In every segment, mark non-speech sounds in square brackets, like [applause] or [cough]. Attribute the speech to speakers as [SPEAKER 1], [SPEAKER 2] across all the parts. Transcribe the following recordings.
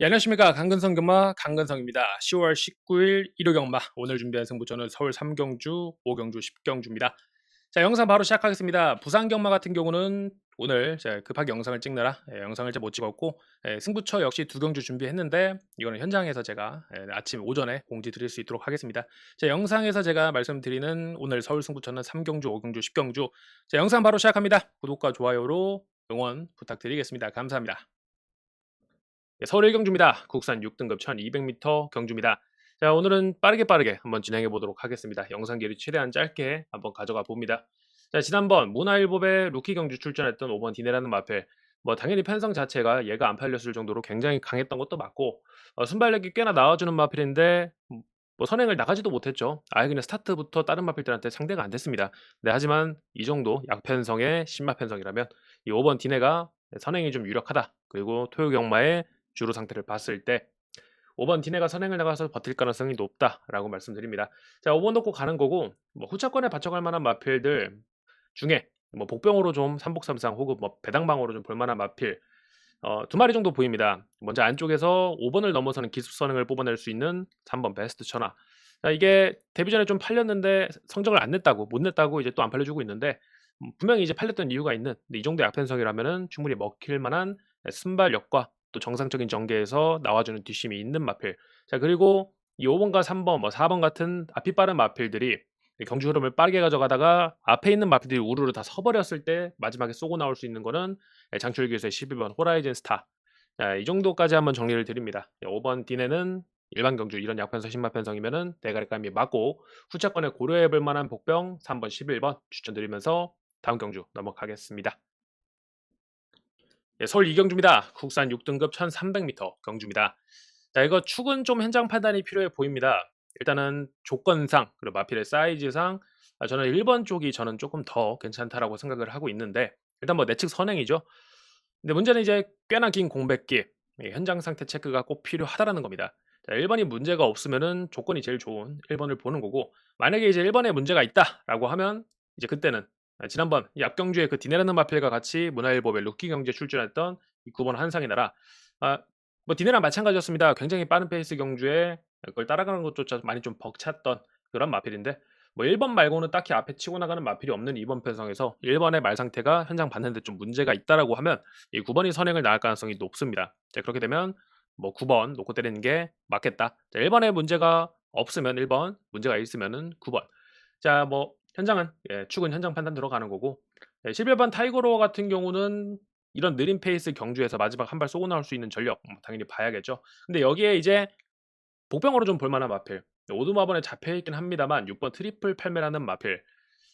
[SPEAKER 1] 예, 안녕하십니까 강근성 금마 강근성입니다. 10월 19일 일요 경마 오늘 준비한 승부처는 서울 3경주, 5경주, 10경주입니다. 자 영상 바로 시작하겠습니다. 부산 경마 같은 경우는 오늘 급하게 영상을 찍느라 예, 영상을 잘 못 찍었고 예, 승부처 역시 두 경주 준비했는데 이거는 현장에서 제가 예, 아침 오전에 공지 드릴 수 있도록 하겠습니다. 자 영상에서 제가 말씀드리는 오늘 서울 승부처는 3경주, 5경주, 10경주 자 영상 바로 시작합니다. 구독과 좋아요로 응원 부탁드리겠습니다. 감사합니다. 예, 서울 1경주입니다. 국산 6등급 1200m 경주입니다. 자, 오늘은 빠르게 빠르게 한번 진행해 보도록 하겠습니다. 영상 길이 최대한 짧게 한번 가져가 봅니다. 자, 지난번 문화일보배 루키 경주 출전했던 5번 디네라는 마필 뭐 당연히 편성 자체가 얘가 안 팔렸을 정도로 굉장히 강했던 것도 맞고 어, 순발력이 꽤나 나와주는 마필인데 음, 뭐 선행을 나가지도 못했죠. 아예 그냥 스타트부터 다른 마필들한테 상대가 안 됐습니다. 네, 하지만 이 정도 약편성의 신마 편성이라면 이 5번 디네가 선행이 좀 유력하다. 그리고 토요경마의 주로 상태를 봤을 때 5번 디네가 선행을 나가서 버틸 가능성이 높다라고 말씀드립니다. 자, 5번 놓고 가는 거고 뭐 후차권에 받쳐갈 만한 마필들 중에 뭐 복병으로 좀 삼복삼상 혹은 뭐 배당방으로 좀 볼만한 마필 어, 두 마리 정도 보입니다. 먼저 안쪽에서 5번을 넘어서는 기습 선행을 뽑아낼 수 있는 3번 베스트 천하. 자, 이게 데뷔 전에 좀 팔렸는데 성적을 안 냈다고 못 냈다고 이제 또 안 팔려주고 있는데 음, 분명히 이제 팔렸던 이유가 있는 근데 이 정도 약편성이라면은 충분히 먹힐 만한 순발력과 또 정상적인 전개에서 나와주는 뒷심이 있는 마필. 자 그리고 이 5번과 3번, 뭐 4번 같은 앞이 빠른 마필들이 경주 흐름을 빠르게 가져가다가 앞에 있는 마필들이 우르르 다 서버렸을 때 마지막에 쏘고 나올 수 있는 거는 장철기에서의 11번 호라이즌 스타. 자, 이 정도까지 한번 정리를 드립니다. 5번 디네는 일반 경주 이런 약편성 신마편성이면은 대가리감이 맞고 후차권에 고려해 볼 만한 복병 3번 11번 추천드리면서 다음 경주 넘어가겠습니다. 예, 서울 이경주입니다. 국산 6등급 1300m 경주입니다. 자, 이거 축은 좀 현장 판단이 필요해 보입니다. 일단은 조건상 그리고 마필의 사이즈상 아, 저는 1번 쪽이 저는 조금 더 괜찮다라고 생각을 하고 있는데 일단 뭐 내측 선행이죠. 근데 문제는 이제 꽤나 긴 공백기 예, 현장 상태 체크가 꼭 필요하다라는 겁니다. 자, 1번이 문제가 없으면은 조건이 제일 좋은 1번을 보는 거고 만약에 이제 1번에 문제가 있다라고 하면 이제 그때는 아, 지난번 이 앞경주의 그 디네라는 마필과 같이 문화일보의 루키 경주에 출전했던 이 9번 한상의 나라 아, 뭐 디네랑 마찬가지였습니다. 굉장히 빠른 페이스 경주에 그걸 따라가는 것조차 많이 좀 벅찼던 그런 마필인데 뭐 1번 말고는 딱히 앞에 치고 나가는 마필이 없는 2번 편성에서 1번의 말 상태가 현장 봤는데 좀 문제가 있다라고 하면 이 9번이 선행을 나갈 가능성이 높습니다. 자, 그렇게 되면 뭐 9번 놓고 때리는 게 맞겠다. 자, 1번에 문제가 없으면 1번, 문제가 있으면은 9번. 자, 뭐 현장은 예, 축은 현장 판단 들어가는 거고 예, 11번 타이거로어 같은 경우는 이런 느린 페이스 경주에서 마지막 한 발 쏘고 나올 수 있는 전력 음, 당연히 봐야겠죠. 근데 여기에 이제 복병으로 좀 볼만한 마필 오두마번에 잡혀있긴 합니다만 6번 트리플 팔매라는 마필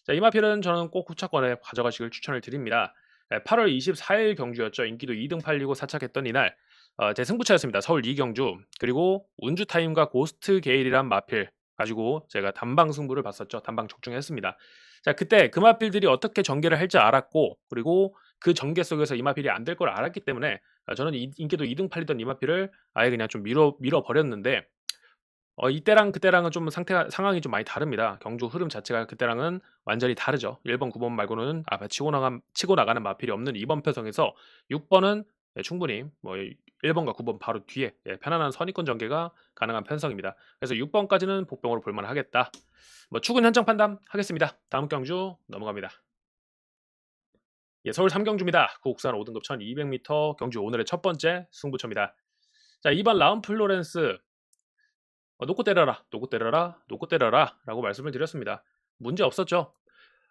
[SPEAKER 1] 자, 이 마필은 저는 꼭 후차권에 가져가시길 추천을 드립니다. 8월 24일 경주였죠. 인기도 2등 팔리고 사착했던 이날 어, 제 승부차였습니다. 서울 2경주 그리고 운주 타임과 고스트 게일이란 마필 가지고 제가 단방 승부를 봤었죠. 단방 적중했습니다. 자, 그때 금마필들이 어떻게 전개를 할지 알았고 그리고 그 전개 속에서 이마필이 안 될 걸 알았기 때문에 아, 저는 인기도 2등 팔리던 이마필을 아예 그냥 좀 밀어 밀어 버렸는데 어, 이때랑 그때랑은 좀 상태가 상황이 좀 많이 다릅니다. 경주 흐름 자체가 그때랑은 완전히 다르죠. 1번, 9번 말고는 앞에 치고 나가 치고 나가는 마필이 없는 2번 표성에서 6번은 예, 충분히 뭐 1번과 9번 바로 뒤에 예, 편안한 선입권 전개가 가능한 편성입니다. 그래서 6번까지는 복병으로 볼만 하겠다. 뭐 축은 현장 판단 하겠습니다. 다음 경주 넘어갑니다. 예, 서울 3경주입니다. 국산 5등급 1200m 경주 오늘의 첫 번째 승부처입니다. 자, 2번 라운 플로렌스 어, 놓고 때려라, 놓고 때려라, 놓고 때려라 라고 말씀을 드렸습니다. 문제 없었죠.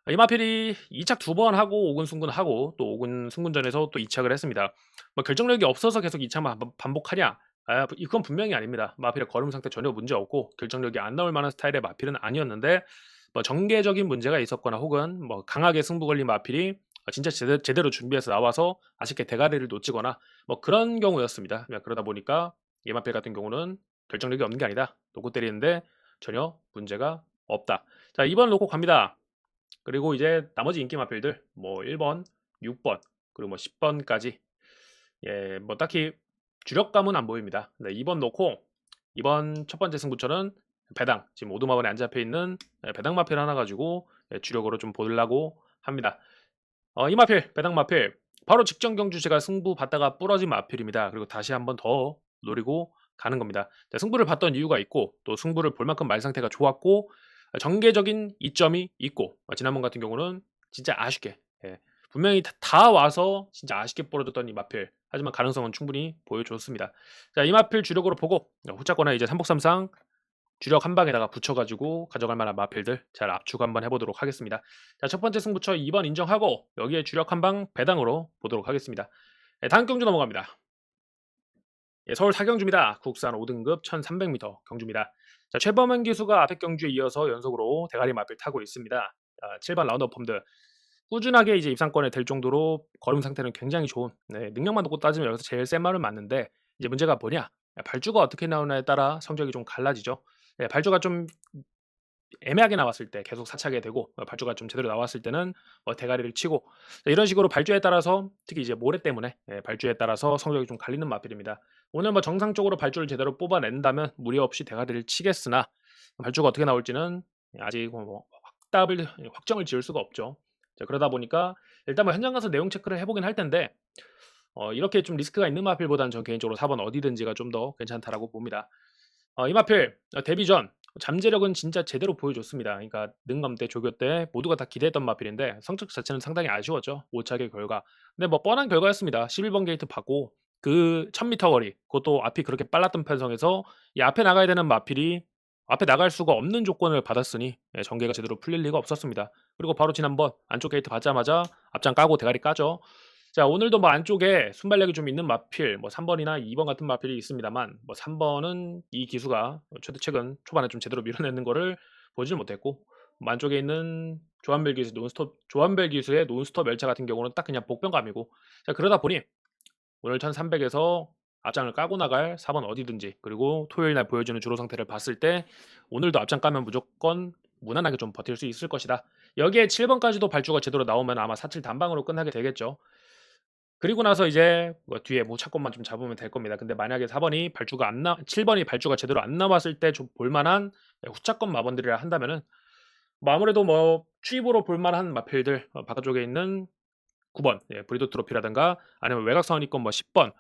[SPEAKER 1] 이마필이 2착 두 번 하고 5군 승군하고 또 5군 승군전에서 또 2착을 했습니다. 뭐 결정력이 없어서 계속 2착만 반복하냐? 아, 이건 분명히 아닙니다. 마필의 걸음 상태 전혀 문제 없고 결정력이 안 나올 만한 스타일의 마필은 아니었는데 뭐 전개적인 문제가 있었거나 혹은 뭐 강하게 승부 걸린 마필이 진짜 제대로, 준비해서 나와서 아쉽게 대가리를 놓치거나 뭐 그런 경우였습니다. 그러다 보니까 이마필 같은 경우는 결정력이 없는 게 아니다. 놓고 때리는데 전혀 문제가 없다. 자, 2번 놓고 갑니다. 그리고 이제 나머지 인기 마필들 뭐 1번, 6번, 그리고 뭐 10번까지 예, 뭐 딱히 주력감은 안 보입니다. 네, 2번 놓고 이번 첫 번째 승부처는 배당 지금 오두마번에 안 잡혀 있는 예, 배당 마필 하나 가지고 예, 주력으로 좀 보려고 합니다. 어, 이 마필 배당 마필 바로 직전 경주 제가 승부 받다가 부러진 마필입니다. 그리고 다시 한번 더 노리고 가는 겁니다. 자, 승부를 봤던 이유가 있고 또 승부를 볼 만큼 말 상태가 좋았고 어, 전개적인 이점이 있고 어, 지난번 같은 경우는 진짜 아쉽게 예, 분명히 다, 다 와서 진짜 아쉽게 벌어졌던 이 마필 하지만 가능성은 충분히 보여줬습니다. 자, 이 마필 주력으로 보고 어, 후자거나 이제 삼복삼상 주력 한 방에다가 붙여가지고 가져갈 만한 마필들 잘 압축 한번 해보도록 하겠습니다. 자, 첫 번째 승부처 2번 인정하고 여기에 주력 한 방 배당으로 보도록 하겠습니다. 예, 다음 경주 넘어갑니다. 예, 서울 사경주입니다. 국산 5등급 1300m 경주입니다. 자, 최범현 기수가 앞에 경주에 이어서 연속으로 대가리 마필 타고 있습니다. 아, 7번 라운드 펌드 꾸준하게 이제 입상권에 될 정도로 걸음 상태는 굉장히 좋은 네, 능력만 놓고 따지면 여기서 제일 센 말은 맞는데 이제 문제가 뭐냐 발주가 어떻게 나오냐에 따라 성적이 좀 갈라지죠. 네, 발주가 좀 애매하게 나왔을 때 계속 사차게 되고 어, 발주가 좀 제대로 나왔을 때는 어, 대가리를 치고 자, 이런 식으로 발주에 따라서 특히 이제 모래 때문에 예, 발주에 따라서 성적이 좀 갈리는 마필입니다. 오늘 뭐 정상적으로 발주를 제대로 뽑아낸다면 무리 없이 대가리를 치겠으나 발주가 어떻게 나올지는 아직 뭐 확답을 확정을 지을 수가 없죠. 자, 그러다 보니까 일단 뭐 현장 가서 내용 체크를 해보긴 할 텐데 어, 이렇게 좀 리스크가 있는 마필보다는 전 개인적으로 4번 어디든지가 좀 더 괜찮다라고 봅니다. 어, 이 마필 어, 데뷔 전 잠재력은 진짜 제대로 보여줬습니다. 그러니까 능감 때 조교 때 모두가 다 기대했던 마필인데 성적 자체는 상당히 아쉬웠죠. 오차의 결과. 근데 뭐 뻔한 결과였습니다. 11번 게이트 받고 그 1000m 거리 그것도 앞이 그렇게 빨랐던 편성에서 이 앞에 나가야 되는 마필이 앞에 나갈 수가 없는 조건을 받았으니 예, 전개가 제대로 풀릴 리가 없었습니다. 그리고 바로 지난번 안쪽 게이트 받자마자 앞장 까고 대가리 까죠. 자 오늘도 뭐 안쪽에 순발력이 좀 있는 마필 뭐 3번이나 2번 같은 마필이 있습니다만 뭐 3번은 이 기수가 최대 최근 초반에 좀 제대로 [laughs] 밀어내는 거를 보지를 못했고 뭐 안쪽에 있는 조한벨 기수 논스톱 조한벨 기수의 논스톱 열차 같은 경우는 딱 그냥 복병감이고 자 그러다 보니 오늘 1300에서 앞장을 까고 나갈 4번 어디든지 그리고 토요일 날 보여주는 주로 상태를 봤을 때 오늘도 앞장 까면 무조건 무난하게 좀 버틸 수 있을 것이다. 여기에 7번까지도 발주가 제대로 나오면 아마 4, 7 단방으로 끝나게 되겠죠. 그리고 나서 이제 뭐 뒤에 뭐 차권만 좀 잡으면 될 겁니다. 근데 만약에 4번이 발주가 안 나, 7번이 발주가 제대로 안 나왔을 때 좀 볼만한 후차권 마번들이라 한다면은 뭐 아무래도 뭐 추입으로 볼만한 마필들 어, 바깥쪽에 있는 9번 예, 브리도 트로피라든가 아니면 외곽선이권 뭐 10번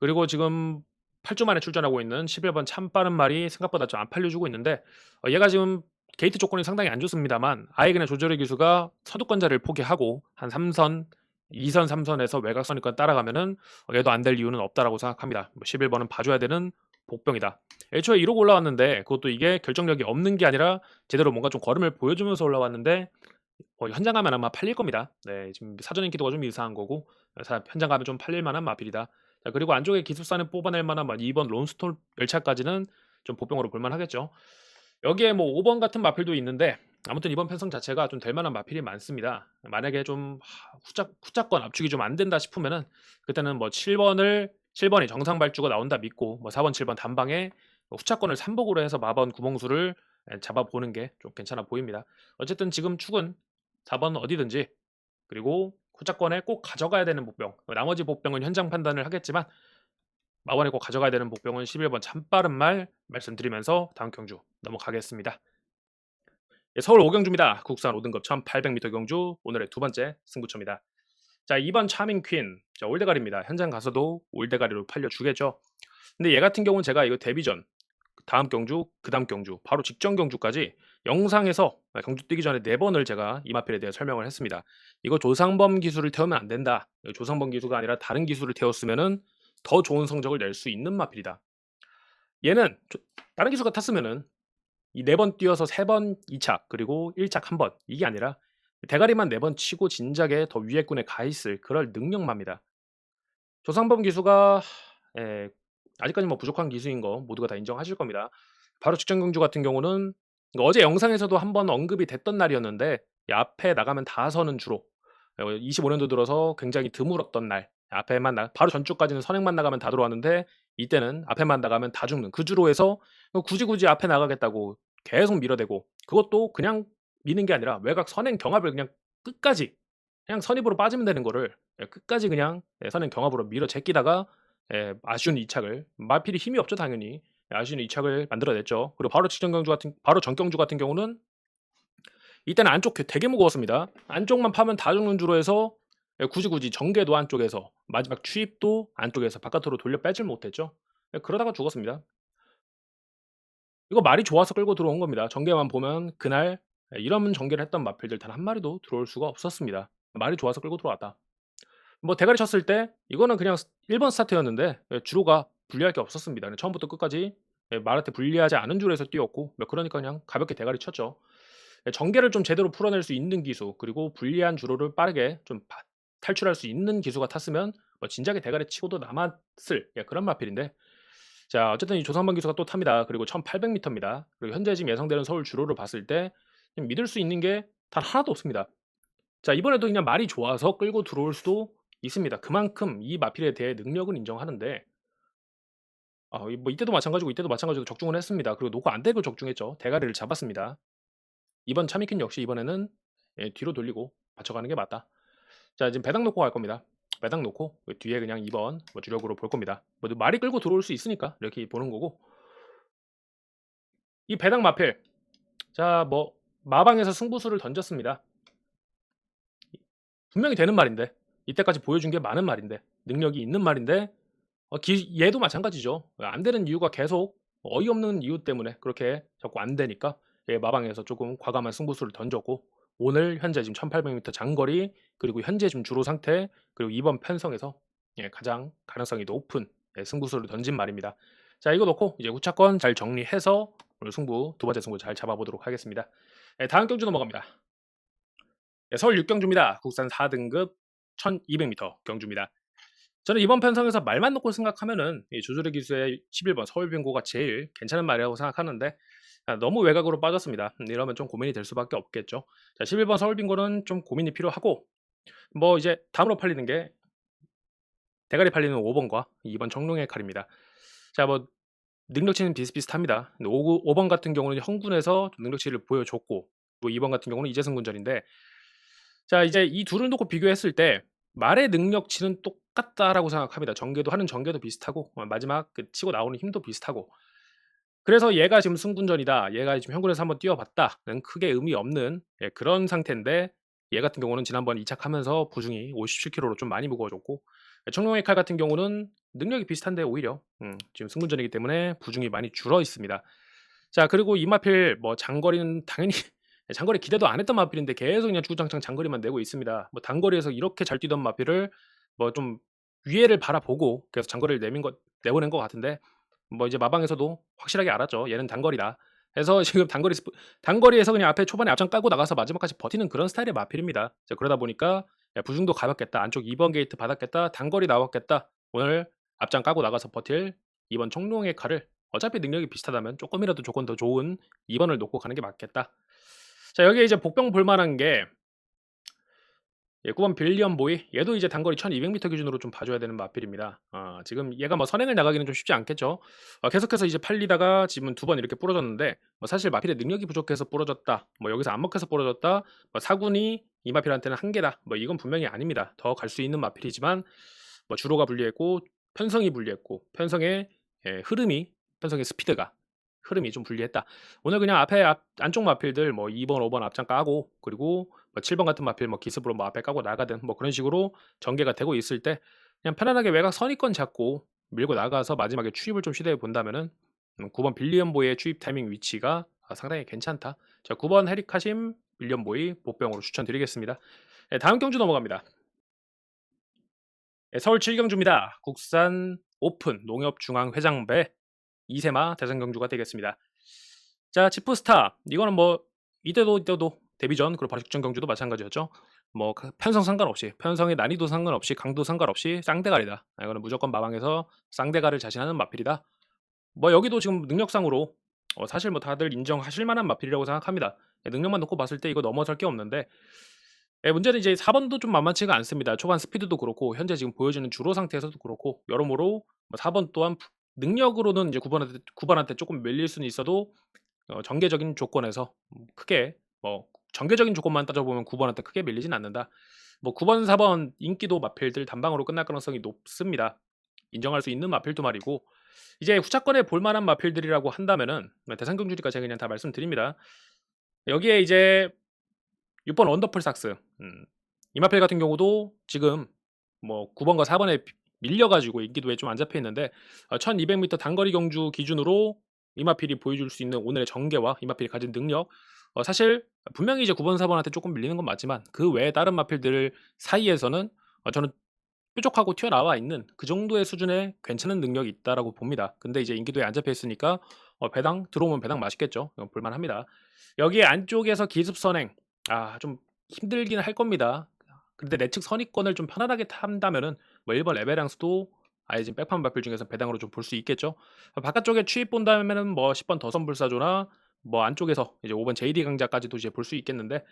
[SPEAKER 1] 그리고 지금 8주 만에 출전하고 있는 11번 참 빠른 말이 생각보다 좀 안 팔려주고 있는데 어, 얘가 지금 게이트 조건이 상당히 안 좋습니다만 아예 그냥 조절의 기수가 서두권자를 포기하고 한 3선 2선 3선에서 외곽선이권 따라가면은 어, 얘도 안 될 이유는 없다라고 생각합니다. 뭐 11번은 봐줘야 되는 복병이다. 애초에 1호 올라왔는데 그것도 이게 결정력이 없는 게 아니라 제대로 뭔가 좀 걸음을 보여주면서 올라왔는데 어, 현장 가면 아마 팔릴 겁니다. 네, 지금 사전 인기도가 좀 이상한 거고 사- 현장 가면 좀 팔릴 만한 마필이다. 자, 그리고 안쪽에 기술사는 뽑아낼 만한 막 2번 론스톨 열차까지는 좀 보병으로 볼만하겠죠. 여기에 뭐 5번 같은 마필도 있는데 아무튼 이번 편성 자체가 좀 될 만한 마필이 많습니다. 만약에 좀 하, 후작 후작권 압축이 좀 안 된다 싶으면은 그때는 뭐 7번을 7번이 정상 발주가 나온다 믿고 뭐 4번 7번 단방에 후차권을 3복으로 해서 마번 구멍수를 예, 잡아보는 게 좀 괜찮아 보입니다. 어쨌든 지금 축은 4번 어디든지 그리고 후차권에 꼭 가져가야 되는 복병 나머지 복병은 현장 판단을 하겠지만 마번에 꼭 가져가야 되는 복병은 11번 참 빠른 말 말씀드리면서 다음 경주 넘어가겠습니다. 예, 서울 5경주입니다. 국산 5등급 1800m 경주 오늘의 두 번째 승부처입니다. 자 2번 차밍 퀸 자, 올대가리입니다. 현장 가서도 올대가리로 팔려주겠죠. 근데 얘 같은 경우는 제가 이거 데뷔 전 다음 경주, 그 다음 경주, 바로 직전 경주까지 영상에서 경주 뛰기 전에 네 번을 제가 이 마필에 대해 설명을 했습니다. 이거 조상범 기술을 태우면 안 된다. 조상범 기수가 아니라 다른 기술을 태웠으면은 더 좋은 성적을 낼 수 있는 마필이다. 얘는 조- 다른 기수가 탔으면은 이 네 번 뛰어서 세 번 2착 그리고 1착 한 번 이게 아니라 대가리만 네 번 치고 진작에 더 위에 꾼에 가 있을 그럴 능력만입니다. 조상범 기수가 에, 아직까지 뭐 부족한 기수인 거 모두가 다 인정하실 겁니다. 바로 직전 경주 같은 경우는 어제 영상에서도 한번 언급이 됐던 날이었는데 이 앞에 나가면 다 서는 주로. 25년도 들어서 굉장히 드물었던 날. 앞에만 나 바로 전주까지는 선행만 나가면 다 들어왔는데 이때는 앞에만 나가면 다 죽는. 그 주로에서 굳이 굳이 앞에 나가겠다고 계속 밀어대고 그것도 그냥 미는 게 아니라 외곽 선행 경합을 그냥 끝까지 그냥 선입으로 빠지면 되는 거를 예, 끝까지 그냥 예, 선행 경합으로 밀어 제끼다가 예, 아쉬운 이착을. 마필이 힘이 없죠 당연히. 예, 아쉬운 이착을 만들어냈죠. 그리고 바로 직전 경주 같은 바로 전경주 같은 경우는 이때는 안쪽 되게 무거웠습니다. 안쪽만 파면 다 죽는 주로 해서 예, 굳이 굳이 전개도 안쪽에서 마지막 추입도 안쪽에서 바깥으로 돌려 빼질 못했죠. 예 그러다가 죽었습니다. 이거 말이 좋아서 끌고 들어온 겁니다. 전개만 보면 그날 예 이런 전개를 했던 마필들 단1 마리도 들어올 수가 없었습니다. 말이 좋아서 끌고 들어왔다. 뭐 대가리 쳤을 때 이거는 그냥 스1번 스타트였는데 예 주로가 분리할 게 없었습니다. 처음부터 끝까지 예 말한테 불리하지 않은 줄에서 뛰었고 뭐 그러니까 그냥 가볍게 대가리 쳤죠. 예 전개를 좀 제대로 풀어낼 수 있는 기수 그리고 불리한 주로를 빠르게 좀바 탈출할 수 있는 기수가 탔으면 뭐 진작에 대가리 치고도 남았을 예 그런 마필인데 자 어쨌든 이 조성만 기수가 또 탑니다. 그리고 1800 미터입니다. 그리고 현재 지금 예상되는 서울 주로를 봤을 때좀 믿을 수 있는 게 단 하나도 없습니다. 자 이번에도 그냥 말이 좋아서 끌고 들어올 수도 있습니다. 그만큼 이 마필에 대해 능력은 인정하는데 아이뭐 이때도 마찬가지고 이때도 마찬가지로 적중을 했습니다. 그리고 노고 안 되고 적중했죠. 대가리를 잡았습니다. 이번 차미킨 역시 이번에는 예 뒤로 돌리고 받쳐가는 게 맞다. 자 지금 배당 놓고 갈 겁니다. 배당 놓고 그 뒤에 그냥 2번 뭐 주력으로 볼 겁니다. 뭐 말이 끌고 들어올 수 있으니까 이렇게 보는 거고 이 배당 마필 자뭐 마방에서 승부수를 던졌습니다. 분명히 되는 말인데 이때까지 보여준 게 많은 말인데 능력이 있는 말인데 어 기 얘도 마찬가지죠. 안 되는 이유가 계속 어이없는 이유 때문에 그렇게 자꾸 안 되니까 예 마방에서 쪼금 과감한 승부수를 던졌고 오늘 현재 지금 1800 미터 장거리 그리고 현재 지금 주로 상태 그리고 이번 편성에서 예 가장 가능성이 높은 예 승부수를 던진 말입니다. 자 이거 놓고 이제 후차권 잘 정리해서 오늘 승부 두 번째 승부 잘 잡아 보도록 하겠습니다. 예 다음 경주 넘어갑니다. 예 서울 6경주입니다. 국산 4등급 1200 미터 경주입니다. 저는 이번 편성에서 말만 놓고 생각하면은 이 조조르 기수의 11번 서울 빙고가 제일 괜찮은 말이라고 생각하는데 아 너무 외곽으로 빠졌습니다. 음 이러면 좀 고민이 될 수밖에 없겠죠. 자 11번 서울 빙고는 좀 고민이 필요하고 뭐 이제 다음으로 팔리는 게 대가리 팔리는 5번과 2번 청룡의 칼입니다. 자 뭐 능력치는 비슷비슷합니다. 근데 오구 5번 같은 경우는 형군에서 좀 능력치를 보여줬고 뭐 2번 같은 경우는 이재승 군전인데 자 이제 이 둘을 놓고 비교했을 때 말의 능력치는 똑같다라고 생각합니다. 전개도 하는 전개도 비슷하고 어 마지막 그 치고 나오는 힘도 비슷하고 그래서 얘가 지금 승군전이다. 얘가 지금 형군에서 한번 뛰어봤다는 크게 의미 없는 예 그런 상태인데 얘 같은 경우는 지난번 이착하면서 부중이 57kg로 좀 많이 무거워졌고 예 청룡의 칼 같은 경우는 능력이 비슷한데 오히려 음 지금 승군전이기 때문에 부중이 많이 줄어 있습니다. 자 그리고 이 마필 뭐 장거리는 당연히 장거리 기대도 안 했던 마필인데 계속 그냥 주구장창 장거리만 내고 있습니다. 뭐 단거리에서 이렇게 잘 뛰던 마필을 뭐 좀 위해를 바라보고 계속 장거리를 내민 것 내보낸 것 같은데 뭐 이제 마방에서도 확실하게 알았죠. 얘는 단거리다. 해서 [laughs] 지금 단거리 스프 단거리에서 그냥 앞에 초반에 앞장 깔고 나가서 마지막까지 버티는 그런 스타일의 마필입니다. 자 그러다 보니까 야 부중도 가볍겠다. 안쪽 2번 게이트 받았겠다. 단거리 나왔겠다. 오늘 앞장 까고 나가서 버틸 2번 청룡의 칼을 어차피 능력이 비슷하다면 쪼끔이라도 조건 더 좋은 2번을 놓고 가는 게 맞겠다. 자 여기에 이제 복병 볼 만한 게 예 9번 빌리엄 보이 얘도 이제 단거리 1200 미터 기준으로 좀 봐줘야 되는 마필입니다. 어 지금 얘가 뭐 선행을 나가기는 좀 쉽지 않겠죠. 어 계속해서 이제 팔리다가 지금은 2번 이렇게 부러졌는데 뭐 사실 마필의 능력이 부족해서 부러졌다. 뭐 여기서 안 먹혀서 부러졌다. 뭐 사군이 이 마필한테는 한계다. 뭐 이건 분명히 아닙니다. 더 갈 수 있는 마필이지만 뭐 주로가 불리했고 편성이 불리했고 편성의 예 흐름이 편성의 스피드가 흐름이 좀 불리했다. 오늘 그냥 앞에 앞 안쪽 마필들 뭐 2번, 5번 앞장 까고 그리고 뭐 7번 같은 마필 뭐 기습으로 뭐 앞에 까고 나가든 뭐 그런 식으로 전개가 되고 있을 때 그냥 편안하게 외곽 선입권 잡고 밀고 나가서 마지막에 추입을 좀 시도해 본다면은 음 9번 빌리엄 보이의 추입 타이밍 위치가 아 상당히 괜찮다. 자 9번 해릭 하심 빌리엄 보이 복병으로 추천드리겠습니다. 예 다음 경주 넘어갑니다. 예 서울 7경주입니다. 국산 오픈 농협 중앙 회장배 이세마 대선 경주가 되겠습니다. 자 지프스타 이거는 뭐 이때도 이때도 데뷔전 그리고 직전 경주도 마찬가지였죠. 뭐그 편성 상관없이 편성의 난이도 상관없이 강도 상관없이 쌍대가리다. 아 이거는 무조건 마방에서 쌍대가를 자신하는 마필이다. 뭐 여기도 지금 능력상으로 어 사실 뭐 다들 인정하실 만한 마필이라고 생각합니다. 예 능력만 놓고 봤을 때 이거 넘어설 게 없는데 예 문제는 이제 4번도 좀 만만치가 않습니다. 초반 스피드도 그렇고 현재 지금 보여주는 주로 상태에서도 그렇고 여러모로 뭐 4번 또한 능력으로는 이제 9번한테 9번한테 쪼끔 밀릴 수는 있어도 어 전개적인 조건에서 음 크게 뭐 전개적인 조건만 따져보면 9번한테 크게 밀리진 않는다. 뭐 9번, 4번 인기도 마필들 단방으로 끝날 가능성이 높습니다. 인정할 수 있는 마필도 말이고 이제 후차권에 볼 만한 마필들이라고 한다면은 뭐 대선 경주니까 제가 그냥 다 말씀드립니다. 여기에 이제 6번 원더풀 삭스 음 이 마필 같은 경우도 지금 뭐 9번과 4번에 비 밀려 가지고 인기도에 좀 안 잡혀 있는데 어 1200m 단거리 경주 기준으로 이마필이 보여줄 수 있는 오늘의 전개와 이마필이 가진 능력 어 사실 분명히 이제 9 번, 4 번한테 쪼끔 밀리는 건 맞지만 그 외에 다른 마필들 사이에서는 어 저는 뾰족하고 튀어나와 있는 그 정도의 수준의 괜찮은 능력이 있다라고 봅니다. 근데 이제 인기도에 안 잡혀 있으니까 어 배당 들어오면 배당 맛있겠죠. 어볼 만합니다. 여기 안쪽에서 기습 선행 아 좀 힘들긴 할 겁니다. 근데 내측 선입권을 좀 편안하게 탄다면은 뭐 1번 레베랑스도 아예 지금 백판 마필 중에서 배당으로 좀 볼 수 있겠죠. 어 바깥쪽에 추입 본다면은 뭐 10번 더선불사조나 뭐 안쪽에서 이제 5번 JD 강자까지도 이제 볼 수 있겠는데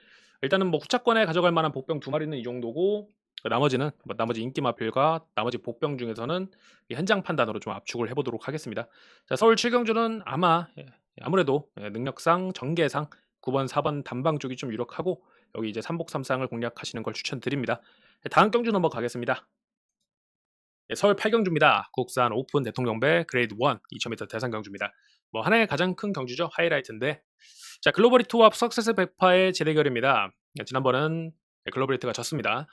[SPEAKER 1] 일단은 뭐 후차권에 가져갈 만한 복병 두 마리는 이 정도고 나머지는 뭐 나머지 인기 마필과 나머지 복병 중에서는 이 현장 판단으로 좀 압축을 해 보도록 하겠습니다. 자 서울 7경주는 아마 예 아무래도 예 능력상 전개상 9번, 4번 단방 쪽이 좀 유력하고 여기 이제 삼복 삼상을 공략하시는 걸 추천드립니다. 예 다음 경주 넘어가겠습니다. 예 서울 8경주입니다. 국산 오픈 대통령배 그레이드 1 2000m 대상 경주입니다. 뭐 하나의 가장 큰 경주죠. 하이라이트인데 자 글로벌히트와 석세스 백파의 재대결입니다. 예 지난번은 예 글로벌히트가 졌습니다.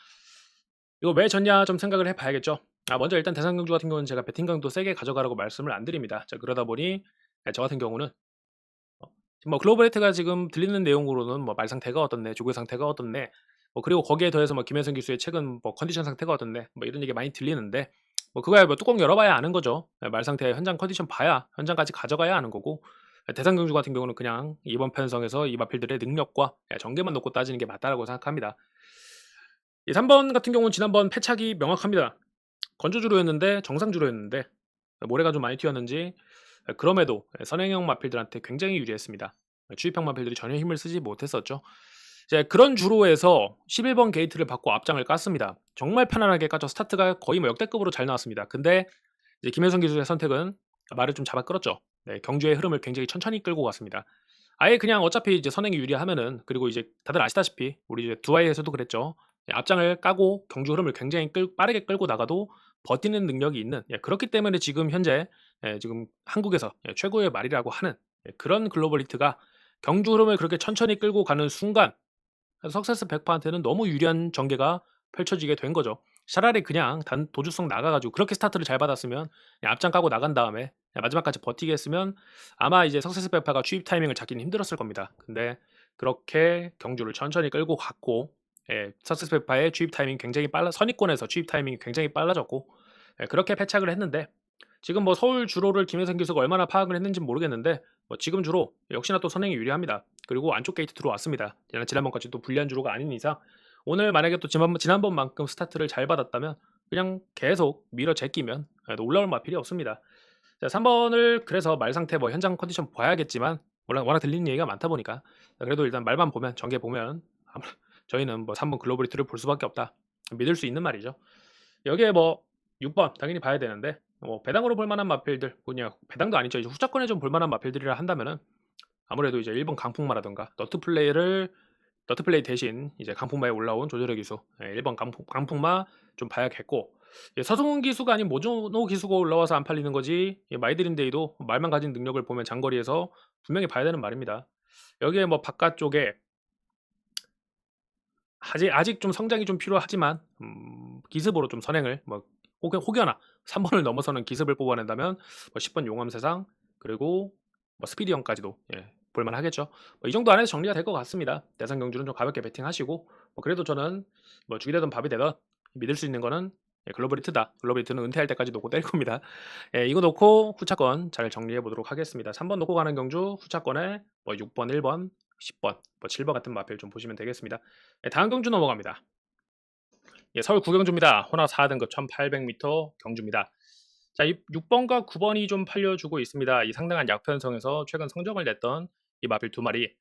[SPEAKER 1] 이거 왜 졌냐 좀 생각을 해 봐야겠죠. 아 먼저 일단 대상 경주 같은 경우는 제가 배팅 강도 세게 가져가라고 말씀을 안 드립니다. 자 그러다 보니 예저 같은 경우는 어뭐 글로벌히트가 지금 들리는 내용으로는 뭐 말 상태가 어떻네, 조교 상태가 어떻네, 뭐 그리고 거기에 더해서 뭐 김현성 기수의 최근 뭐 컨디션 상태가 어떻네, 뭐 이런 얘기 많이 들리는데 뭐 그거야 뭐 뚜껑 열어봐야 아는 거죠. 예말 상태 현장 컨디션 봐야 현장까지 가져가야 아는 거고 예 대상 경주 같은 경우는 그냥 이번 편성에서 이 마필들의 능력과 예 전개만 놓고 따지는 게 맞다라고 생각합니다. 이 3번 같은 경우는 지난번 패착이 명확합니다. 건조주로였는데 정상주로였는데 모래가 좀 많이 튀었는지 예 그럼에도 예 선행형 마필들한테 굉장히 유리했습니다. 예 추입형 마필들이 전혀 힘을 쓰지 못했었죠. 이제 그런 주로에서 11번 게이트를 받고 앞장을 깠습니다. 정말 편안하게 깠죠. 스타트가 거의 뭐 역대급으로 잘 나왔습니다. 근데 이제 김현성 기수의 선택은 말을 좀 잡아 끌었죠. 네 경주의 흐름을 굉장히 천천히 끌고 갔습니다. 아예 그냥 어차피 이제 선행이 유리하면은 그리고 이제 다들 아시다시피 우리 이제 두아이에서도 그랬죠. 예 앞장을 까고 경주 흐름을 굉장히 끌 빠르게 끌고 나가도 버티는 능력이 있는 예 그렇기 때문에 지금 현재 예 지금 한국에서 예 최고의 말이라고 하는 예 그런 글로벌 히트가 경주 흐름을 그렇게 천천히 끌고 가는 순간 석세스 백파한테는 너무 유리한 전개가 펼쳐지게 된 거죠. 차라리 그냥 단 도주성 나가 가지고 그렇게 스타트를 잘 받았으면 그냥 앞장 까고 나간 다음에 마지막까지 버티게 했으면 아마 이제 석세스 백파가 추입 타이밍을 잡기는 힘들었을 겁니다. 근데 그렇게 경주를 천천히 끌고 갔고 예 석세스 백파의 추입 타이밍이 굉장히 빨라 선입권에서 추입 타이밍이 굉장히 빨라졌고 예 그렇게 패착을 했는데 지금 뭐 서울 주로를 김현성 기수가 얼마나 파악을 했는지는 모르겠는데 뭐 지금 주로 역시나 또 선행이 유리합니다. 그리고 안쪽 게이트 들어왔습니다. 지난번까지 또 불리한 주로가 아닌 이상 오늘 만약에 또 지난번 지난번만큼 스타트를 잘 받았다면 그냥 계속 밀어 제끼면 예 올라올 마필이 없습니다. 자 3번을 그래서 말 상태 뭐 현장 컨디션 봐야겠지만 워낙 워낙 들리는 얘기가 많다 보니까 그래도 일단 말만 보면 전개 보면 저희는 뭐 3번 글로벌히트를 볼 수밖에 없다. 믿을 수 있는 말이죠. 여기에 뭐 6번. 당연히 봐야 되는데. 뭐 배당으로 볼 만한 마필들 뭐냐 배당도 아니죠. 이제 후차권에 좀 볼 만한 마필들이라 한다면은 아무래도 이제 1번 강풍마라든가 너트 플레이를 너트 플레이 대신 이제 강풍마에 올라온 조절의 기수. 예 1번 강풍 강풍마 좀 봐야겠고. 예 서승훈 기수가 아닌 모조노 기수가 올라와서 안 팔리는 거지. 예 마이드림데이도 말만 가진 능력을 보면 장거리에서 분명히 봐야 되는 말입니다. 여기에 뭐 바깥쪽에 아직 아직 좀 성장이 좀 필요하지만 음 기습으로 좀 선행을 뭐 혹여 혹여나 3번을 넘어서는 기습을 뽑아낸다면 뭐 10번 용암세상 그리고 뭐 스피디언까지도 예 볼 만하겠죠. 뭐 이 정도 안에서 정리가 될 것 같습니다. 대상 경주는 좀 가볍게 배팅하시고 뭐 그래도 저는 뭐 죽이 되든 밥이 되든 믿을 수 있는 거는 예 글로벌히트다. 글로벌히트는 은퇴할 때까지 놓고 때릴 겁니다. [laughs] 예 이거 놓고 후차권 잘 정리해 보도록 하겠습니다. 3번 놓고 가는 경주 후차권에 뭐 6번, 1번, 10번, 뭐 7번 같은 마필 좀 보시면 되겠습니다. 예 다음 경주 넘어갑니다. 예 서울 9경주입니다. 호나 4등급 1800m 경주입니다. 자, 이 6번과 9번이 좀 팔려주고 있습니다. 이 상당한 약편성에서 최근 성적을 냈던 이 마필 두 마리.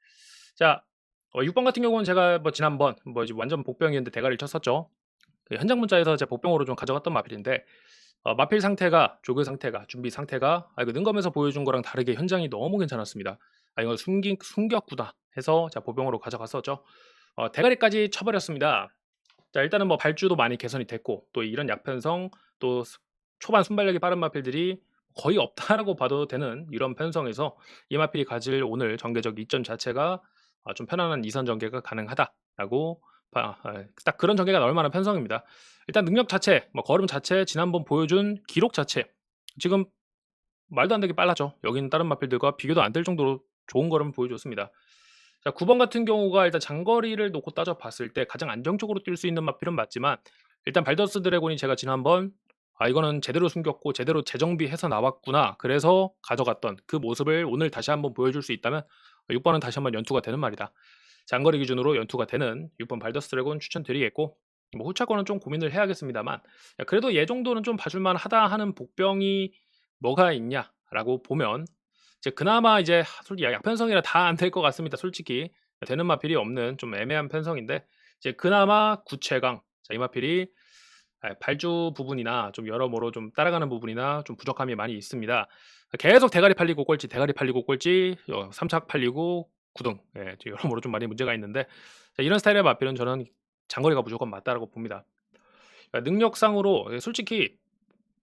[SPEAKER 1] 자, 어 6번 같은 경우는 제가 뭐 지난번 뭐 이제 완전 복병이었는데 대가리를 쳤었죠. 그 현장 문자에서 제가 복병으로 좀 가져갔던 마필인데 어 마필 상태가 조교 상태가 준비 상태가 아 이거 능검에서 보여준 거랑 다르게 현장이 너무 괜찮았습니다. 아 이거 숨긴 숨겼구나 해서 제가 보병으로 가져갔었죠. 어 대가리까지 쳐버렸습니다. 자 일단은 뭐 발주도 많이 개선이 됐고 또 이런 약편성 또 스 초반 순발력이 빠른 마필들이 거의 없다라고 봐도 되는 이런 편성에서 이 마필이 가질 오늘 전개적 이점 자체가 아 좀 편안한 2선 전개가 가능하다라고 바- 아, 딱 그런 전개가 나올 만한 편성입니다. 일단 능력 자체, 뭐 걸음 자체, 지난번 보여준 기록 자체 지금 말도 안 되게 빨라져. 여기는 다른 마필들과 비교도 안 될 정도로 좋은 걸음을 보여줬습니다. 자, 9번 같은 경우가 일단 장거리를 놓고 따져 봤을 때 가장 안정적으로 뛸 수 있는 마필은 맞지만 일단 발더스 드래곤이 제가 지난번 아 이거는 제대로 숨겼고 제대로 재정비해서 나왔구나. 그래서 가져갔던 그 모습을 오늘 다시 한번 보여줄 수 있다면 6번은 다시 한번 연투가 되는 말이다. 장거리 기준으로 연투가 되는 6번 발더스 드래곤 추천드리겠고 뭐 후차권은 좀 고민을 해야겠습니다만 야, 그래도 얘 정도는 좀 봐줄만 하다 하는 복병이 뭐가 있냐라고 보면 이제 그나마 이제 솔직히 약편성이라 다 안 될 것 같습니다. 솔직히 되는 마필이 없는 좀 애매한 편성인데 이제 그나마 구체강 자, 이 마필이 아, 발주 부분이나 좀 여러모로 좀 따라가는 부분이나 좀 부족함이 많이 있습니다. 계속 대가리 팔리고 꼴찌, 대가리 팔리고 꼴찌, 어, 삼착 팔리고 구등, 예, 좀 여러모로 좀 많이 문제가 있는데 자, 이런 스타일의 마필은 저는 장거리가 무조건 맞다라고 봅니다. 그러니까 능력상으로 예, 솔직히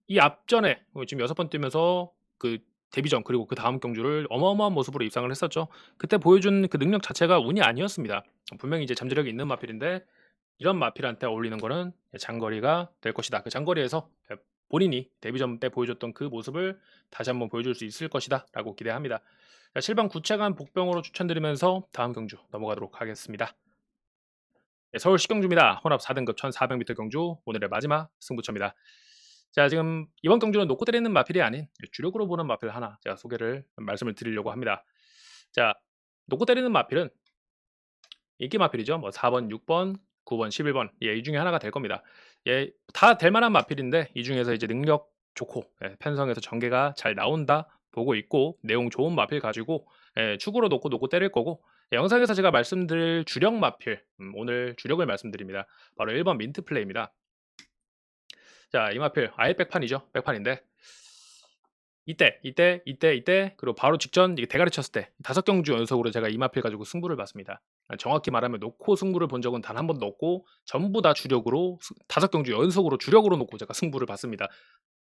[SPEAKER 1] 이 앞전에 어, 지금 여섯 번 뛰면서 그 데뷔전 그리고 그 다음 경주를 어마어마한 모습으로 입상을 했었죠. 그때 보여준 그 능력 자체가 운이 아니었습니다. 분명히 이제 잠재력이 있는 마필인데 이런 마필한테 어울리는 거는 장거리가 될 것이다. 그 장거리에서 본인이 데뷔전 때 보여줬던 그 모습을 다시 한번 보여줄 수 있을 것이다라고 기대합니다. 자, 실방 구체간 복병으로 추천드리면서 다음 경주 넘어가도록 하겠습니다. 네, 서울 식경주입니다. 혼합 4등급 1400m 경주 오늘의 마지막 승부처입니다. 자 지금 이번 경주는 놓고 때리는 마필이 아닌 주력으로 보는 마필 하나 제가 소개를 말씀을 드리려고 합니다. 자 놓고 때리는 마필은 인기 마필이죠. 뭐 4번, 6번, 9번, 11번 예, 이 중에 하나가 될 겁니다. 예, 다 될 만한 마필인데 이 중에서 이제 능력 좋고 예, 편성에서 전개가 잘 나온다 보고 있고 내용 좋은 마필 가지고 예, 축으로 놓고 놓고 때릴 거고 예, 영상에서 제가 말씀드릴 주력 마필 음, 오늘 주력을 말씀드립니다. 바로 1번 민트 플레이입니다. 자, 이 마필 아예 백판이죠. 백판인데 이때, 이때, 이때, 이때 그리고 바로 직전 이게 대가리 쳤을 때 다섯 경주 연속으로 제가 이 마필 가지고 승부를 봤습니다. 정확히 말하면 놓고 승부를 본 적은 단 한 번도 없고 전부 다 주력으로 스- 다섯 경주 연속으로 주력으로 놓고 제가 승부를 봤습니다.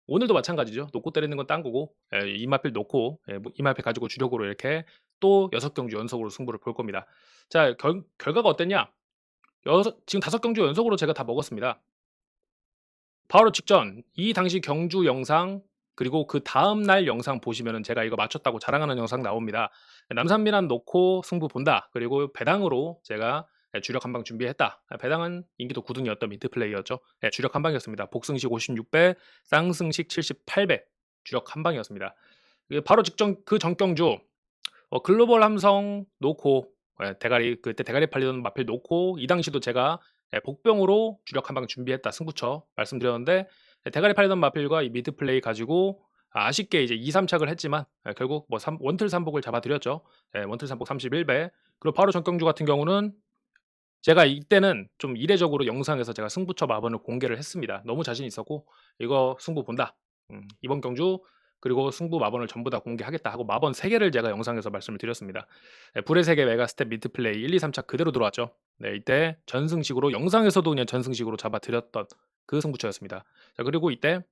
[SPEAKER 1] 오늘도 마찬가지죠. 놓고 때리는 건 딴 거고 예, 이 마필 놓고 예, 뭐이 마필 가지고 주력으로 이렇게 또 여섯 경주 연속으로 승부를 볼 겁니다. 자, 결, 결과가 어땠냐? 여섯, 지금 다섯 경주 연속으로 제가 다 먹었습니다. 바로 직전 이 당시 경주 영상 그리고 그 다음 날 영상 보시면은 제가 이거 맞췄다고 자랑하는 영상 나옵니다. 남산미란 놓고 승부 본다. 그리고 배당으로 제가 예, 주력 한방 준비했다. 예, 배당은 인기도 9등이었던 미트 플레이였죠. 예, 주력 한방이었습니다. 복승식 56배, 쌍승식 78배 주력 한방이었습니다. 그 바로 직전 그 전경주 어, 글로벌 함성 놓고 예, 대가리 그때 대가리 팔리던 마필 놓고 이 당시도 제가 예, 복병으로 주력 한 방 준비했다 승부처 말씀드렸는데 예, 대가리 팔리던 마필과 이 미드 플레이 가지고 아쉽게 이제 2, 3착을 했지만 예, 결국 뭐 삼- 원틀 삼복을 잡아드렸죠. 예, 원틀 삼복 31배. 그리고 바로 전경주 같은 경우는 제가 이때는 좀 이례적으로 영상에서 제가 승부처 마번을 공개를 했습니다. 너무 자신 있었고 이거 승부 본다. 음, 이번 경주 그리고 승부 마번을 전부 다 공개하겠다 하고 마번 3개를 제가 영상에서 말씀을 드렸습니다. 네, 불의 세계 메가 스텝 미드 플레이 1, 2, 3차 그대로 들어왔죠. 네, 이때 전승식으로 영상에서도 그냥 전승식으로 잡아드렸던 그 승부처였습니다. 자, 그리고 이때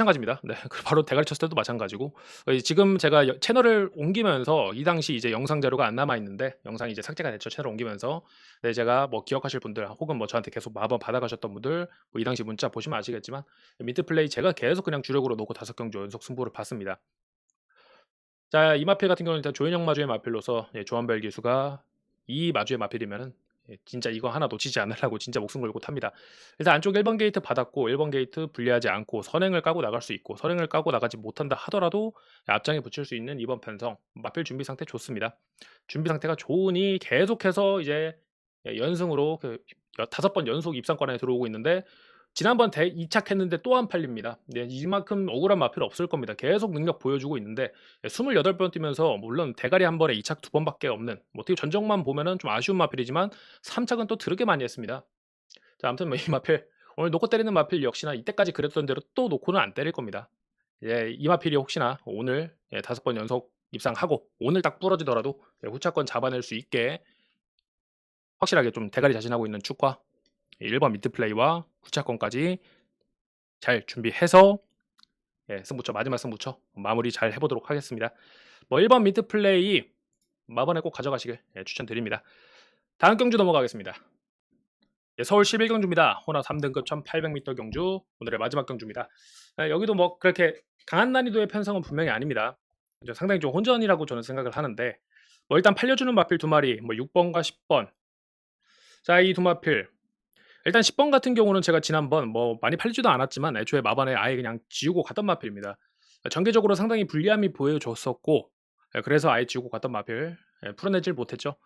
[SPEAKER 1] 마찬가지입니다. 네, [laughs] 그 바로 대가리 쳤을 때도 마찬가지고 어, 이 지금 제가 여- 채널을 옮기면서 이 당시 이제 영상 자료가 안 남아 있는데 영상이 이제 삭제가 됐죠. 채널 옮기면서 네, 제가 뭐 기억하실 분들 혹은 뭐 저한테 계속 마법 받아가셨던 분들 뭐 이 당시 문자 보시면 아시겠지만 미드 플레이 제가 계속 그냥 주력으로 놓고 다섯 경주 연속 승부를 봤습니다. 자, 이 마필 같은 경우는 일단 조현영 마주의 마필로서 예, 조한별 기수가 이 마주의 마필이면은 예, 진짜 이거 하나 놓치지 않으려고 진짜 목숨 걸고 탑니다. 일단 안쪽 1번 게이트 받았고 1번 게이트 분리하지 않고 선행을 까고 나갈 수 있고 선행을 까고 나가지 못한다 하더라도 앞장에 붙일 수 있는 2번 편성 마필 준비 상태 좋습니다. 준비 상태가 좋으니 계속해서 이제 예, 연승으로 그 여- 다섯 번 연속 입상권에 들어오고 있는데 지난번 대 2착했는데 또 안 팔립니다. 네, 이만큼 억울한 마필 없을 겁니다. 계속 능력 보여주고 있는데 28번 뛰면서 물론 대가리 한 번에 2착 두 번밖에 없는 뭐 어떻게 전적만 보면은 좀 아쉬운 마필이지만 3착은 또 드럽게 많이 했습니다. 자, 아무튼 뭐 이 마필 오늘 놓고 때리는 마필 역시나 이때까지 그랬던 대로 또 놓고는 안 때릴 겁니다. 예, 이 마필이 혹시나 오늘 예, 다섯 번 연속 입상하고 오늘 딱 부러지더라도 예, 후차권 잡아낼 수 있게 확실하게 좀 대가리 자신하고 있는 축과 1번 미드 플레이와 후차권까지 잘 준비해서 예, 승부처 마지막 승부처 마무리 잘 해보도록 하겠습니다. 뭐 1번 미드 플레이 마번에 꼭 가져가시길 예, 추천드립니다. 다음 경주 넘어가겠습니다. 예, 서울 11경주입니다. 호나 3등급 1800m 경주 오늘의 마지막 경주입니다. 예, 여기도 뭐 그렇게 강한 난이도의 편성은 분명히 아닙니다. 상당히 좀 혼전이라고 저는 생각을 하는데 뭐 일단 팔려주는 마필 두 마리 뭐 6번과 10번 자 이 두 마필 일단 10번 같은 경우는 제가 지난번 뭐 많이 팔리지도 않았지만 애초에 마반에 아예 그냥 지우고 갔던 마필입니다. 전개적으로 상당히 불리함이 보여줬었고 예, 그래서 아예 지우고 갔던 마필 예, 풀어내질 못했죠.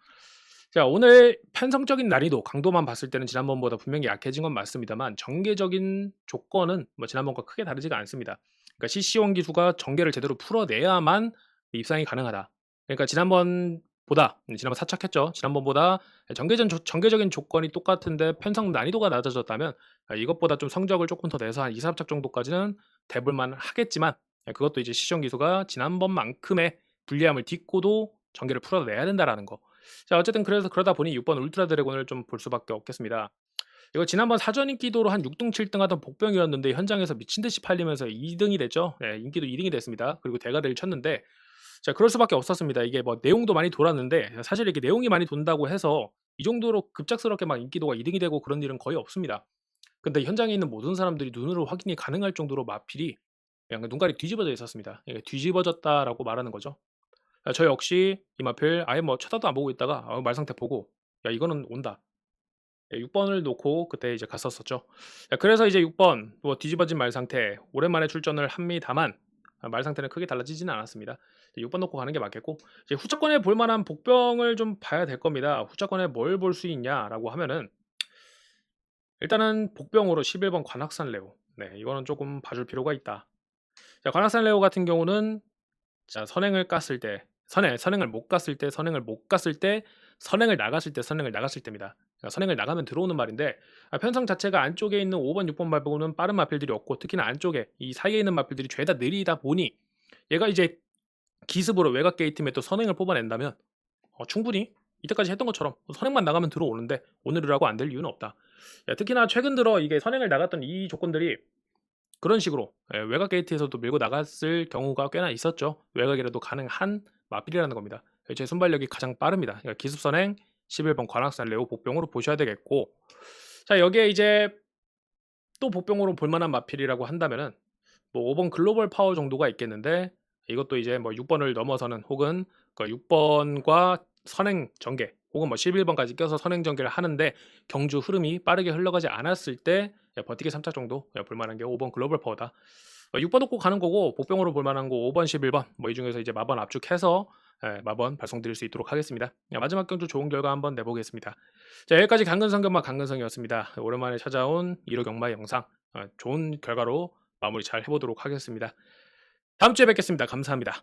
[SPEAKER 1] 자 오늘 편성적인 난이도 강도만 봤을 때는 지난번보다 분명히 약해진 건 맞습니다만 전개적인 조건은 뭐 지난번과 크게 다르지가 않습니다. 그러니까 CC1 기수가 전개를 제대로 풀어내야만 입상이 가능하다. 그러니까 지난번 보다 음, 지난번 사착했죠. 지난번보다 전개전 조- 전개적인 조건이 똑같은데 편성 난이도가 낮아졌다면 아, 이것보다 좀 성적을 조금 더 내서 한 2, 3착 정도까지는 돼볼만 하겠지만 아, 그것도 이제 시정 기수가 지난번만큼의 불리함을 딛고도 전개를 풀어내야 된다라는 거. 자 어쨌든 그래서 그러다 보니 6번 울트라 드래곤을 좀 볼 수밖에 없겠습니다. 이거 지난번 사전 인기도로 한 6등, 7등 하던 복병이었는데 현장에서 미친 듯이 팔리면서 2등이 됐죠. 네, 인기도 2등이 됐습니다. 그리고 대가대를 쳤는데 자 그럴 수밖에 없었습니다. 이게 뭐 내용도 많이 돌았는데 사실 이게 내용이 많이 돈다고 해서 이 정도로 급작스럽게 막 인기도가 2등이 되고 그런 일은 거의 없습니다. 근데 현장에 있는 모든 사람들이 눈으로 확인이 가능할 정도로 마필이 그냥 눈깔이 뒤집어져 있었습니다. 이게 뒤집어졌다라고 말하는 거죠. 아, 저 역시 이 마필 아예 뭐 쳐다도 안 보고 있다가 어, 말 상태 보고 야 이거는 온다. 6번을 놓고 그때 이제 갔었었죠. 자, 그래서 이제 6번 뭐 뒤집어진 말 상태 오랜만에 출전을 합니다만 아, 말 상태는 크게 달라지지는 않았습니다. 6번 놓고 가는 게 맞겠고 이제 후차권에 볼 만한 복병을 좀 봐야 될 겁니다. 후차권에 뭘 볼 수 있냐라고 하면은 일단은 복병으로 11번 관악산 레오. 네, 이거는 조금 봐줄 필요가 있다. 자, 관악산 레오 같은 경우는 자, 선행을 깠을 때 선행 선행을 못 갔을 때 선행을 못 갔을 때 선행을 나갔을 때 선행을 나갔을 때입니다. 그러니까 선행을 나가면 들어오는 말인데 아, 편성 자체가 안쪽에 있는 5번, 6번 말고는 빠른 마필들이 없고 특히나 안쪽에 이 사이에 있는 마필들이 죄다 느리다 보니 얘가 이제 기습으로 외곽 게이트에 또 선행을 뽑아낸다면 어, 충분히 이때까지 했던 것처럼 선행만 나가면 들어오는데 오늘이라고 안 될 이유는 없다. 야, 특히나 최근 들어 이게 선행을 나갔던 이 조건들이 그런 식으로 예, 외곽 게이트에서도 밀고 나갔을 경우가 꽤나 있었죠. 외곽이라도 가능한 마필이라는 겁니다. 제 순발력이 가장 빠릅니다. 그러니까 기습 선행 11번 관악산 레오 복병으로 보셔야 되겠고 자 여기에 이제 또 복병으로 볼만한 마필이라고 한다면은 뭐 5번 글로벌 파워 정도가 있겠는데 이것도 이제 뭐 6번을 넘어서는 혹은 그 6번과 선행 전개 혹은 뭐 11번까지 껴서 선행 전개를 하는데 경주 흐름이 빠르게 흘러가지 않았을 때 야, 버티기 3차 정도 야, 볼만한 게 5번 글로벌 파워다. 어, 6번 놓고 가는 거고 복병으로 볼만한 거 5번, 11번 뭐 이 중에서 이제 마번 압축해서 예, 마번 발송드릴 수 있도록 하겠습니다. 야, 마지막 경주 좋은 결과 한번 내보겠습니다. 자 여기까지 강근성 경마 강근성이었습니다. 오랜만에 찾아온 1호 경마 영상 어, 좋은 결과로 마무리 잘 해보도록 하겠습니다. 다음 주에 뵙겠습니다. 감사합니다.